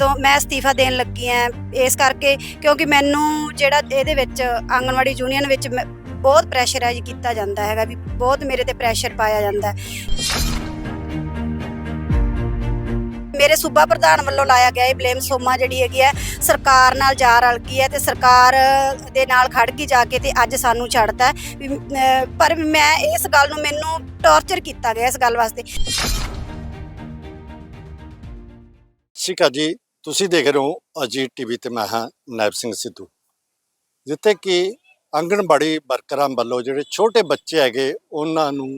ਤੋਂ ਮੈਂ ਅਸਤੀਫਾ ਦੇਣ ਲੱਗੀ ਆ ਇਸ ਕਰਕੇ ਕਿਉਂਕਿ ਮੈਨੂੰ ਜਿਹੜਾ ਇਹਦੇ ਵਿੱਚ ਆਂਗਣਵਾੜੀ ਯੂਨੀਅਨ ਵਿੱਚ ਮੈਂ- ਬਹੁਤ ਪ੍ਰੈਸ਼ਰਾਈਜ਼ ਕੀਤਾ ਜਾਂਦਾ ਹੈਗਾ ਵੀ ਬਹੁਤ ਮੇਰੇ ਤੇ ਪ੍ਰੈਸ਼ਰ ਪਾਇਆ ਜਾਂਦਾ ਹੈ। ਮੇਰੇ ਸੂਬਾ ਪ੍ਰਧਾਨ ਵੱਲੋਂ ਲਾਇਆ ਗਿਆ ਇਹ ਬਲੇਮ ਸੋਮਾ ਜਿਹੜੀ ਹੈਗੀ ਹੈ ਸਰਕਾਰ ਨਾਲ ਜਾ ਰਲ ਗਈ ਹੈ ਤੇ ਸਰਕਾਰ ਦੇ ਨਾਲ ਖੜ ਕੇ ਜਾ ਕੇ ਤੇ ਅੱਜ ਸਾਨੂੰ ਛੱਡਦਾ ਹੈ ਵੀ, ਅਹ, ਪਰ ਮੈਂ ਇਸ ਗੱਲ ਨੂੰ ਮੈਨੂੰ ਟੌਰਚਰ ਕੀਤਾ ਗਿਆ ਇਸ ਗੱਲ ਵਾਸਤੇ। ਸ਼ਿਕਾ ਜੀ ਤੁਸੀਂ ਦੇਖ ਰਹੇ ਹੋ ਅਜੀਤ ਟੀਵੀ ਤੇ ਮੈਂ ਹਾਂ ਨਾਇਬ ਸਿੰਘ ਸਿੱਧੂ। ਜਿੱਥੇ ਕਿ ਆਂਗਣਵਾੜੀ ਵਰਕਰਾਂ ਵੱਲੋਂ ਜਿਹੜੇ ਛੋਟੇ ਬੱਚੇ ਹੈਗੇ, ਉਹਨਾਂ ਨੂੰ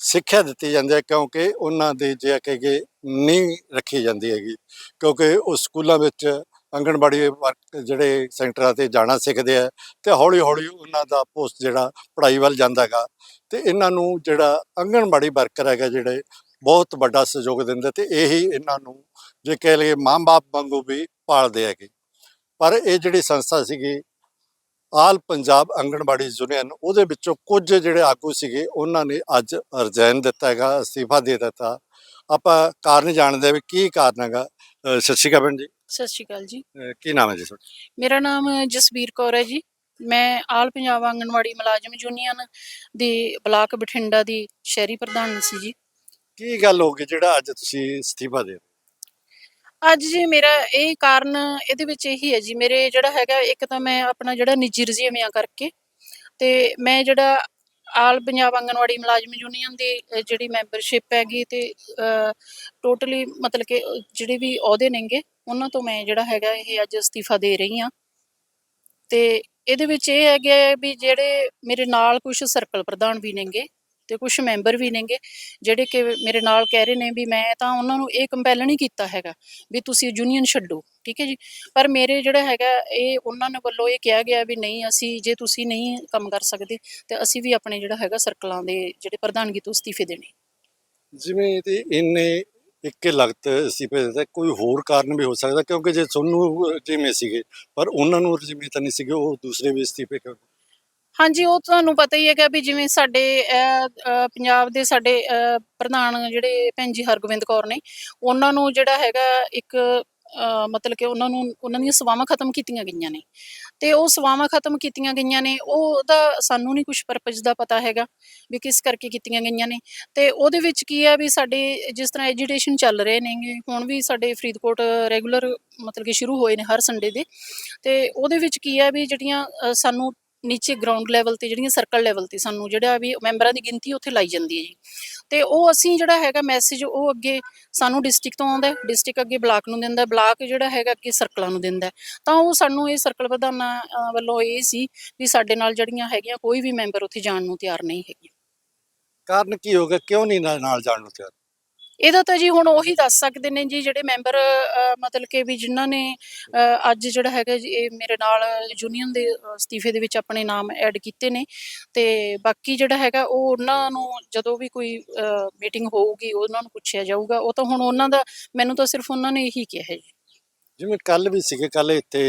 ਸਿੱਖਿਆ ਦਿੱਤੀ ਜਾਂਦੀ ਹੈ ਕਿਉਂਕਿ ਉਹਨਾਂ ਦੇ ਜੇ ਕਹੇਗੇ ਨਹੀਂ ਰੱਖੀ ਜਾਂਦੀ ਹੈਗੀ। ਕਿਉਂਕਿ ਉਹ ਸਕੂਲਾਂ ਵਿੱਚ ਆਂਗਣਵਾੜੀ ਵਰਕ ਜਿਹੜੇ ਸੈਂਟਰਾਂ ਤੇ ਜਾਣਾ ਸਿੱਖਦੇ ਆ ਤੇ ਹੌਲੀ ਹੌਲੀ ਉਹਨਾਂ ਦਾ ਪੋਸਟ ਜਿਹੜਾ ਪੜ੍ਹਾਈ ਵੱਲ ਜਾਂਦਾ ਹੈਗਾ ਤੇ ਇਹਨਾਂ ਨੂੰ ਜਿਹੜਾ ਆਂਗਣਵਾੜੀ ਵਰਕਰ ਹੈਗਾ ਜਿਹੜੇ ਬਹੁਤ ਵੱਡਾ ਸਹਿਯੋਗ ਦਿੰਦੇ ਤੇ ਇਹੀ ਇਹਨਾਂ ਨੂੰ ਜੇ ਕਹਿ ਲਈਏ ਮਾਂ-ਬਾਪ ਵਾਂਗੂ ਵੀ ਪਾਲਦੇ ਹੈਗੇ। ਪਰ ਇਹ ਜਿਹੜੀ ਸੰਸਥਾ ਸੀਗੀ ਆਲ ਪੰਜਾਬ ਆਂਗਣਵਾੜੀ ਯੂਨੀਅਨ ਉਹਦੇ ਵਿੱਚੋਂ ਕੁਝ ਜਿਹੜੇ ਆਗੂ ਸੀਗੇ ਉਹਨਾਂ ਨੇ ਅੱਜ ਰਿਜ਼ਾਈਨ ਦਿੱਤਾ ਹੈਗਾ ਅਸਤੀਫਾ ਦੇ ਦਿੱਤਾ। ਆਪਾਂ ਕਾਰਨ ਜਾਣਦੇ ਵੀ ਕੀ ਕਾਰਨ ਹੈਗਾ। ਸਤਿ ਸ਼੍ਰੀ ਅਕਾਲ ਜੀ। ਸਤਿ ਸ਼੍ਰੀ ਅਕਾਲ ਜੀ। ਕੀ ਨਾਮ ਹੈ ਜੀ ਤੁਹਾਡਾ? ਮੇਰਾ ਨਾਮ ਜਸਬੀਰ ਕੌਰ ਹੈ ਜੀ। ਮੈਂ ਆਲ ਪੰਜਾਬ ਆਂਗਣਵਾੜੀ ਮੁਲਾਜ਼ਮ ਯੂਨੀਅਨ ਦੇ ਬਲਾਕ ਬਠਿੰਡਾ ਦੀ ਸ਼ਹਿਰੀ ਪ੍ਰਧਾਨ ਸੀ ਜੀ। ਕੀ ਗੱਲ ਹੋ ਗਈ ਜਿਹੜਾ ਅੱਜ ਤੁਸੀਂ ਅਸਤੀਫਾ ਦੇ? ਅੱਜ ਜੀ ਮੇਰਾ ਇਹ ਕਾਰਨ ਇਹਦੇ ਵਿੱਚ ਇਹੀ ਹੈ ਜੀ ਮੇਰੇ ਜਿਹੜਾ ਹੈਗਾ ਇੱਕ ਤਾਂ ਮੈਂ ਆਪਣਾ ਜਿਹੜਾ ਨਿੱਜੀ ਰੁਝੇਵਿਆਂ ਕਰਕੇ ਤੇ ਮੈਂ ਜਿਹੜਾ ਆਲ ਪੰਜਾਬ ਆਂਗਣਵਾੜੀ ਮੁਲਾਜ਼ਮ ਯੂਨੀਅਨ ਦੀ ਅ, ਜਿਹੜੀ ਮੈਂਬਰਸ਼ਿਪ ਹੈਗੀ ਤੇ ਟੋਟਲੀ ਮਤਲਬ ਕਿ ਜਿਹੜੇ ਵੀ ਅਹੁਦੇ ਨੇਗੇ ਉਹਨਾਂ ਤੋਂ ਮੈਂ ਜਿਹੜਾ ਹੈਗਾ ਇਹ ਅੱਜ ਅਸਤੀਫਾ ਦੇ ਰਹੀ ਹਾਂ। ਤੇ ਇਹਦੇ ਵਿੱਚ ਇਹ ਹੈਗੇ ਵੀ ਜਿਹੜੇ ਮੇਰੇ ਨਾਲ ਕੁਝ ਸਰਕਲ ਪ੍ਰਧਾਨ ਵੀ ਨੇਗੇ ਤੇ ਕੁਝ ਮੈਂਬਰ ਵੀ ਨੇਗੇ, ਜਿਹੜੇ ਕਿ ਮੇਰੇ ਨਾਲ ਕਹਿ ਰਹੇ ਨੇ ਵੀ ਮੈਂ ਤਾਂ ਉਹਨਾਂ ਨੂੰ ਇਹ ਕੰਪੈਲ ਨਹੀਂ ਕੀਤਾ ਹੈਗਾ ਵੀ ਤੁਸੀਂ ਯੂਨੀਅਨ ਛੱਡੋ, ਠੀਕ ਹੈ ਜੀ? ਪਰ ਮੇਰੇ ਜਿਹੜਾ ਹੈਗਾ ਇਹ ਉਹਨਾਂ ਨੇ ਵੱਲੋਂ ਇਹ ਕਿਹਾ ਗਿਆ ਵੀ ਨਹੀਂ, ਅਸੀਂ ਜੇ ਤੁਸੀਂ ਨਹੀਂ ਕੰਮ ਕਰ ਸਕਦੇ ਤੇ ਅਸੀਂ ਵੀ ਆਪਣੇ ਜਿਹੜਾ ਹੈਗਾ ਸਰਕਲਾਂ ਦੇ ਜਿਹੜੇ ਪ੍ਰਧਾਨਗੀ ਤੋਂ ਅਸਤੀਫੇ ਦੇਣੇ। ਜਿਵੇਂ ਤੇ ਇੰਨੇ ਇੱਕੇ ਲਗਤ ਅਸਤੀਫੇ ਦਿੱਤਾ, ਕੋਈ ਹੋਰ ਕਾਰਨ ਵੀ ਹੋ ਸਕਦਾ ਕਿਉਂਕਿ ਜੇ ਤੁਹਾਨੂੰ ਜਿਵੇਂ ਸੀਗੇ, ਪਰ ਉਹਨਾਂ ਨੂੰ ਜਿਵੇਂ ਤਾਂ ਨਹੀਂ ਸੀਗੇ, ਉਹ ਦੂਸਰੇ ਵੀ ਅਸਤੀਫੇ ਕਿਉਂ? ਹਾਂਜੀ ਉਹ ਤੁਹਾਨੂੰ ਪਤਾ ਹੀ ਹੈਗਾ ਵੀ ਜਿਵੇਂ ਸਾਡੇ ਅਹ, ਅਹ, ਪੰਜਾਬ ਦੇ ਸਾਡੇ ਅਹ, ਪ੍ਰਧਾਨ ਜਿਹੜੇ ਭੈਣ ਜੀ ਹਰਗੋਬਿੰਦ ਕੌਰ ਨੇ ਉਹਨਾਂ ਨੂੰ ਜਿਹੜਾ ਹੈਗਾ ਇੱਕ ਅਹ, ਮਤਲਬ ਕਿ ਉਹਨਾਂ ਨੂੰ ਉਹਨਾਂ ਦੀਆਂ ਸੇਵਾਵਾਂ ਖਤਮ ਕੀਤੀਆਂ ਗਈਆਂ ਨੇ। ਤੇ ਉਹ ਸੇਵਾਵਾਂ ਖਤਮ ਕੀਤੀਆਂ ਗਈਆਂ ਨੇ ਉਹ ਉਹਦਾ ਸਾਨੂੰ ਨਹੀਂ ਕੁਝ ਪਰਪਸ ਦਾ ਪਤਾ ਹੈਗਾ ਵੀ ਕਿਸ ਕਰਕੇ ਕੀਤੀਆਂ ਗਈਆਂ ਨੇ। ਤੇ ਉਹਦੇ ਵਿੱਚ ਕੀ ਹੈ ਵੀ ਸਾਡੇ ਜਿਸ ਤਰ੍ਹਾਂ ਐਜੂਟੇਸ਼ਨ ਚੱਲ ਰਹੇ ਨੇਗੇ ਹੁਣ ਵੀ ਸਾਡੇ ਫਰੀਦਕੋਟ ਰੈਗੂਲਰ ਮਤਲਬ ਕਿ ਸ਼ੁਰੂ ਹੋਏ ਨੇ ਹਰ ਸੰਡੇ ਦੇ। ਤੇ ਉਹਦੇ ਵਿੱਚ ਕੀ ਹੈ ਵੀ ਜਿਹੜੀਆਂ ਅ, ਸਾਨੂੰ ਨੀਚੇ ਗਰਾਊਂਡ ਲੈਵਲ ਤੇ ਜਿਹੜੀਆਂ ਸਰਕਲ ਲੈਵਲ ਤੇ ਸਾਨੂੰ ਜਿਹੜਾ ਵੀ ਮੈਂਬਰਾਂ ਦੀ ਗਿਣਤੀ ਉੱਥੇ ਲਾਈ ਜਾਂਦੀ ਹੈ ਜੀ। ਤੇ ਉਹ ਅਸੀਂ ਜਿਹੜਾ ਹੈਗਾ ਮੈਸੇਜ ਉਹ ਅੱਗੇ ਸਾਨੂੰ ਡਿਸਟ੍ਰਿਕਟ ਤੋਂ ਆਉਂਦਾ ਡਿਸਟ੍ਰਿਕਟ ਅੱਗੇ ਬਲਾਕ ਨੂੰ ਦਿੰਦਾ ਬਲਾਕ ਜਿਹੜਾ ਹੈਗਾ ਅੱਗੇ ਸਰਕਲਾਂ ਨੂੰ ਦਿੰਦਾ ਤਾਂ ਉਹ ਸਾਨੂੰ ਇਹ ਸਰਕਲ ਪ੍ਰਧਾਨਾਂ ਵੱਲੋਂ ਇਹ ਸੀ ਵੀ ਸਾਡੇ ਨਾਲ ਜਿਹੜੀਆਂ ਹੈਗੀਆਂ ਕੋਈ ਵੀ ਮੈਂਬਰ ਉੱਥੇ ਜਾਣ ਨੂੰ ਤਿਆਰ ਨਹੀਂ ਹੈਗੀ ਕਾਰਨ ਕੀ ਹੋਗਾ ਕਿਉਂ ਨਹੀਂ ਨਾਲ ਨਾਲ ਜਾਣ ਨੂੰ ਤਿਆਰ? ਇਹਦਾ ਤਾਂ ਜੀ ਹੁਣ ਉਹੀ ਦੱਸ ਸਕਦੇ ਨੇ ਜੀ ਜਿਹੜੇ ਮੈਂਬਰ ਮਤਲਬ ਕਿ ਵੀ ਜਿਨ੍ਹਾਂ ਨੇ ਅੱਜ ਜਿਹੜਾ ਹੈਗਾ ਜੀ, ਇਹ ਮੇਰੇ ਨਾਲ ਯੂਨੀਅਨ ਦੇ ਅਸਤੀਫੇ ਦੇ ਵਿੱਚ ਆਪਣੇ ਨਾਮ ਐਡ ਕੀਤੇ ਨੇ ਤੇ ਬਾਕੀ ਜਿਹੜਾ ਹੈਗਾ ਉਹ ਉਹਨਾਂ ਨੂੰ ਜਦੋਂ ਵੀ ਕੋਈ ਮੀਟਿੰਗ ਹੋਊਗੀ ਉਹਨਾਂ ਨੂੰ ਪੁੱਛਿਆ ਜਾਊਗਾ। ਉਹ ਤਾਂ ਹੁਣ ਉਹਨਾਂ ਦਾ, ਮੈਨੂੰ ਤਾਂ ਸਿਰਫ ਉਹਨਾਂ ਨੇ ਇਹੀ ਕਿਹਾ ਹੈ ਜੀ। ਜਿਵੇਂ ਕੱਲ ਵੀ ਸੀਗੇ ਕੱਲ ਇੱਥੇ